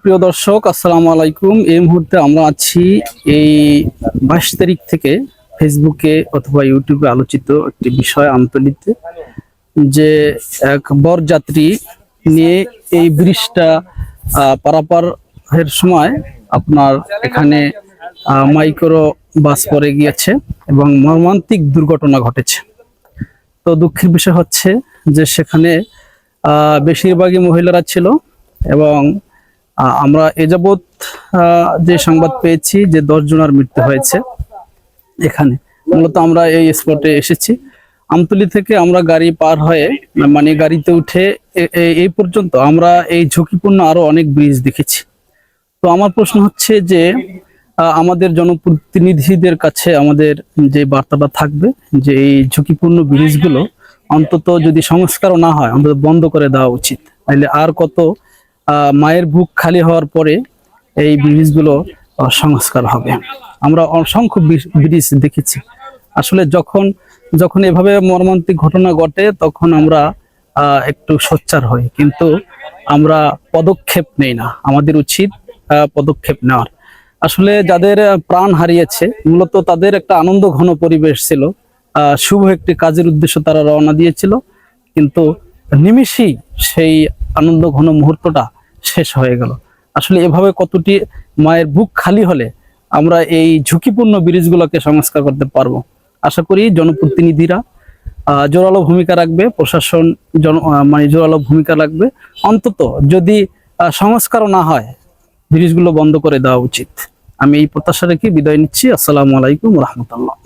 প্রিয় দর্শক আসসালামু আলাইকুম। এই মুহূর্তে আমরা আছি এই বাইশ তারিখ থেকে ফেসবুকে অথবা ইউটিউবে আলোচিত একটি বিষয় আমতলিতে যে এক বরযাত্রী নিয়ে এই ব্রিজটা আহ, পারাপারের সময় আপনার এখানে মাইক্রো বাস পরে গিয়েছে এবং মর্মান্তিক দুর্ঘটনা ঘটেছে। তো দুঃখের বিষয় হচ্ছে যে সেখানে বেশিরভাগই মহিলারা ছিল এবং আমরা এ যাবৎ যে সংবাদ পেয়েছি যে দশ জনের মৃত্যু হয়েছে এখানে, মূলত আমরা এই স্পটে এসেছি। আমতলি থেকে আমরা গাড়ি পার হয়ে মানে গাড়িতে উঠে এই পর্যন্ত আমরা এই ঝুঁকিপূর্ণ আরও অনেক ব্রিজ দেখেছি। তো আমার প্রশ্ন হচ্ছে যে আমাদের জনপ্রতিনিধিদের কাছে আমাদের যে বার্তাটা থাকবে, যে এই ঝুঁকিপূর্ণ ব্রিজগুলো অন্তত যদি সংস্কারও না হয়, অন্তত বন্ধ করে দেওয়া উচিত। তাহলে আর কত মায়ের বুক খালি হওয়ার পরে এই ব্রিজগুলো সংস্কার হবে। আমরা অসংখ্য ব্রিজ দেখেছি। আসলে যখন যখন এভাবে মর্মান্তিক ঘটনা ঘটে, তখন আমরা একটু সোচ্চার হই। কিন্তু আমরা পদক্ষেপ নেই না। আমাদের উচিত পদক্ষেপ নেওয়ার। আসলে যাদের প্রাণ হারিয়েছে, মূলত তাদের একটা আনন্দ ঘন পরিবেশ ছিল। শুভ একটি কাজের উদ্দেশ্য তারা রওনা দিয়েছিল। কিন্তু নিমিষেই সেই আনন্দ ঘন মুহূর্তটা শেষ হয়ে গেল। আসলে এভাবে কতটি মায়ের বুক খালি হলে আমরা এই ঝুঁকিপূর্ণ ব্রিজগুলোকে সংস্কার করতে পারব? আশা করি জনপ্রতিনিধিরা জোরালো ভূমিকা রাখবে, প্রশাসন জন মানে জোরালো ভূমিকা রাখবে। অন্তত যদি সংস্কারও না হয়, ব্রিজগুলো বন্ধ করে দেওয়া উচিত। আমি এই প্রত্যাশা রেখে বিদায় নিচ্ছি। আসসালামু আলাইকুম রহমতুল্লাহ।